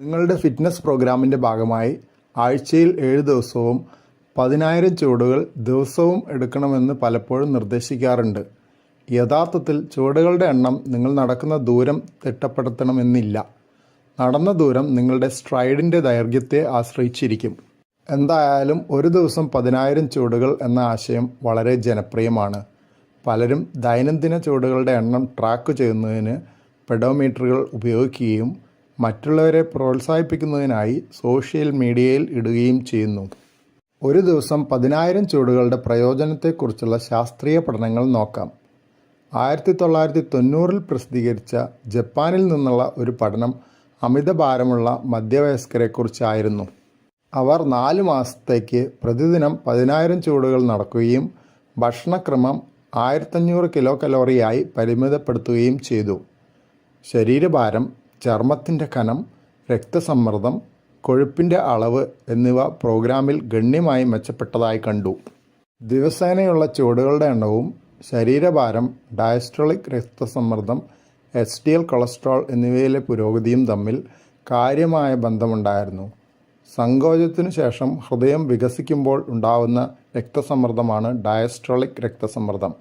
നിങ്ങളുടെ ഫിറ്റ്നസ് പ്രോഗ്രാമിന്റെ ഭാഗമായി ആഴ്ചയിൽ ഏഴ് ദിവസവും പതിനായിരം ചുവടുകൾ ദിവസവും എടുക്കണമെന്ന് പലപ്പോഴും നിർദ്ദേശിക്കാറുണ്ട്. യഥാർത്ഥത്തിൽ ചുവടുകളുടെ എണ്ണം നിങ്ങൾ നടക്കുന്ന ദൂരം തിട്ടപ്പെടുത്തണമെന്നില്ല. നടന്ന ദൂരം നിങ്ങളുടെ സ്ട്രൈഡിന്റെ ദൈർഘ്യത്തെ ആശ്രയിച്ചിരിക്കും. എന്തായാലും ഒരു ദിവസം പതിനായിരം ചുവടുകൾ എന്ന ആശയം വളരെ ജനപ്രിയമാണ്. പലരും ദൈനംദിന ചുവടുകളുടെ എണ്ണം ട്രാക്ക് ചെയ്യുന്നതിന് പെഡോമീറ്ററുകൾ ഉപയോഗിക്കുകയും മറ്റുള്ളവരെ പ്രോത്സാഹിപ്പിക്കുന്നതിനായി സോഷ്യൽ മീഡിയയിൽ ഇടുകയും ചെയ്യുന്നു. ഒരു ദിവസം പതിനായിരം ചുവടുകളുടെ പ്രയോജനത്തെക്കുറിച്ചുള്ള ശാസ്ത്രീയ പഠനങ്ങൾ നോക്കാം. ആയിരത്തി തൊള്ളായിരത്തി തൊണ്ണൂറിൽ പ്രസിദ്ധീകരിച്ച ജപ്പാനിൽ നിന്നുള്ള ഒരു പഠനം അമിതഭാരമുള്ള മധ്യവയസ്കരെക്കുറിച്ചായിരുന്നു. അവർ നാല് മാസത്തേക്ക് പ്രതിദിനം പതിനായിരം ചുവടുകൾ നടക്കുകയും ഭക്ഷണക്രമം ആയിരത്തഞ്ഞൂറ് കിലോ കലോറിയായി പരിമിതപ്പെടുത്തുകയും ചെയ്തു. ശരീരഭാരം ചർമ്മത്തിന്റെ കനം രക്തസമ്മർദ്ദം കൊഴുപ്പിന്റെ അളവ് എന്നിവ പ്രോഗ്രാമിൽ ഗണ്യമായി മെച്ചപ്പെട്ടതായി കണ്ടു. ദിവസേനയുള്ള ചുവടുകളുടെ എണ്ണവും ശരീരഭാരം ഡയസ്ട്രോളിക് രക്തസമ്മർദ്ദം എച്ച് ഡി എൽ കൊളസ്ട്രോൾ എന്നിവയിലെ പുരോഗതിയും തമ്മിൽ കാര്യമായ ബന്ധമുണ്ടായിരുന്നു. സങ്കോചത്തിനു ശേഷം ഹൃദയം വികസിക്കുമ്പോൾ ഉണ്ടാവുന്ന രക്തസമ്മർദ്ദമാണ് ഡയസ്ട്രോളിക് രക്തസമ്മർദ്ദം.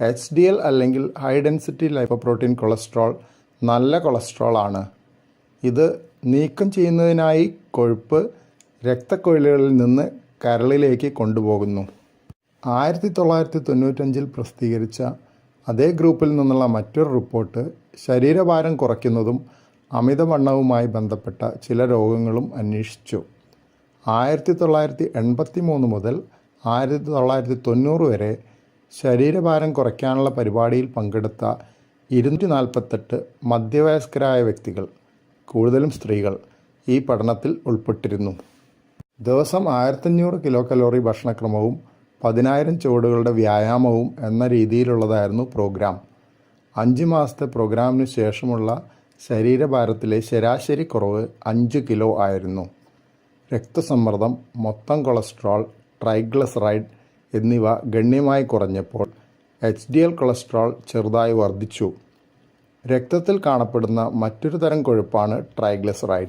എച്ച് ഡി എൽ അല്ലെങ്കിൽ ഹൈ ഡെൻസിറ്റി ലൈപ്പോപ്രോട്ടീൻ കൊളസ്ട്രോൾ നല്ല കൊളസ്ട്രോളാണ് ഇത് നീക്കം ചെയ്യുന്നതിനായി കൊഴുപ്പ് രക്തക്കൊഴിലുകളിൽ നിന്ന് കരളിലേക്ക് കൊണ്ടുപോകുന്നു. ആയിരത്തി തൊള്ളായിരത്തി തൊണ്ണൂറ്റഞ്ചിൽ പ്രസിദ്ധീകരിച്ച അതേ ഗ്രൂപ്പിൽ നിന്നുള്ള മറ്റൊരു റിപ്പോർട്ട് ശരീരഭാരം കുറയ്ക്കുന്നതും അമിതവണ്ണവുമായി ബന്ധപ്പെട്ട ചില രോഗങ്ങളും അന്വേഷിച്ചു. ആയിരത്തി തൊള്ളായിരത്തി എൺപത്തി മൂന്ന് മുതൽ ആയിരത്തി തൊള്ളായിരത്തി തൊണ്ണൂറ് വരെ ശരീരഭാരം കുറയ്ക്കാനുള്ള പരിപാടിയിൽ പങ്കെടുത്ത ഇരുന്നൂറ്റി നാൽപ്പത്തെട്ട് മധ്യവയസ്കരായ വ്യക്തികൾ കൂടുതലും സ്ത്രീകൾ ഈ പഠനത്തിൽ ഉൾപ്പെട്ടിരുന്നു. ദിവസം ആയിരത്തഞ്ഞൂറ് കിലോ കലോറി ഭക്ഷണക്രമവും പതിനായിരം ചുവടുകളുടെ വ്യായാമവും എന്ന രീതിയിലുള്ളതായിരുന്നു പ്രോഗ്രാം. അഞ്ച് മാസത്തെ പ്രോഗ്രാമിന് ശേഷമുള്ള ശരീരഭാരത്തിലെ ശരാശരി കുറവ് അഞ്ച് കിലോ ആയിരുന്നു. രക്തസമ്മർദ്ദം മൊത്തം കൊളസ്ട്രോൾ ട്രൈഗ്ലിസറൈഡ് എന്നിവ ഗണ്യമായി കുറഞ്ഞപ്പോൾ എച്ച് ഡി എൽ കൊളസ്ട്രോൾ ചെറുതായി വർദ്ധിച്ചു. രക്തത്തിൽ കാണപ്പെടുന്ന മറ്റൊരു തരം കൊഴുപ്പാണ് ട്രൈഗ്ലിസറൈഡ്.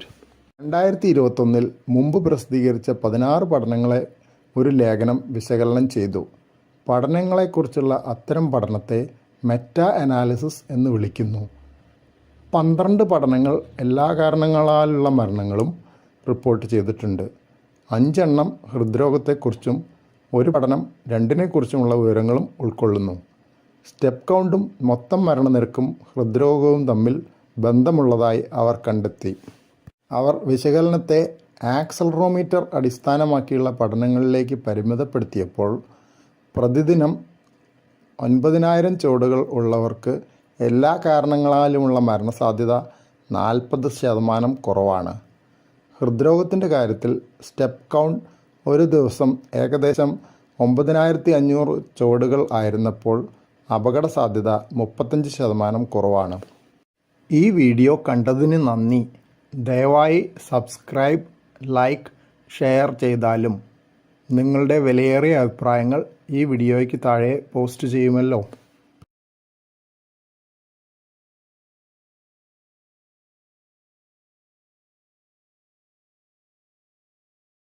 രണ്ടായിരത്തി ഇരുപത്തൊന്നിൽ മുമ്പ് പ്രസിദ്ധീകരിച്ച പതിനാറ് പഠനങ്ങളെ ഒരു ലേഖനം വിശകലനം ചെയ്തു. പഠനങ്ങളെക്കുറിച്ചുള്ള അത്തരം പഠനത്തെ മെറ്റ അനാലിസിസ് എന്ന് വിളിക്കുന്നു. പന്ത്രണ്ട് പഠനങ്ങൾ എല്ലാ കാരണങ്ങളാലുള്ള മരണങ്ങളും റിപ്പോർട്ട് ചെയ്തിട്ടുണ്ട്. അഞ്ചെണ്ണം ഹൃദ്രോഗത്തെക്കുറിച്ചും ഒരു പഠനം രണ്ടിനെക്കുറിച്ചുമുള്ള വിവരങ്ങളും ഉൾക്കൊള്ളുന്നു. സ്റ്റെപ്പ് കൗണ്ടും മൊത്തം മരണനിരക്കും ഹൃദ്രോഗവും തമ്മിൽ ബന്ധമുള്ളതായി അവർ കണ്ടെത്തി. അവർ വിശകലനത്തെ ആക്സലറോമീറ്റർ അടിസ്ഥാനമാക്കിയുള്ള പഠനങ്ങളിലേക്ക് പരിമിതപ്പെടുത്തിയപ്പോൾ പ്രതിദിനം ഒൻപതിനായിരം ചുവടുകൾ ഉള്ളവർക്ക് എല്ലാ കാരണങ്ങളാലുമുള്ള മരണസാധ്യത നാൽപ്പത് ശതമാനം കുറവാണ്. ഹൃദ്രോഗത്തിന്റെ കാര്യത്തിൽ സ്റ്റെപ്പ് കൗണ്ട് ഒരു ദിവസം ഏകദേശം ഒമ്പതിനായിരത്തി അഞ്ഞൂറ് ചുവടുകൾ ആയിരുന്നപ്പോൾ അപകട സാധ്യത മുപ്പത്തഞ്ച് ശതമാനം കുറവാണ്. ഈ വീഡിയോ കണ്ടതിന് നന്ദി. ദയവായി സബ്സ്ക്രൈബ് ലൈക്ക് ഷെയർ ചെയ്താലും നിങ്ങളുടെ വിലയേറിയ അഭിപ്രായങ്ങൾ ഈ വീഡിയോയ്ക്ക് താഴെ പോസ്റ്റ് ചെയ്യുമല്ലോ.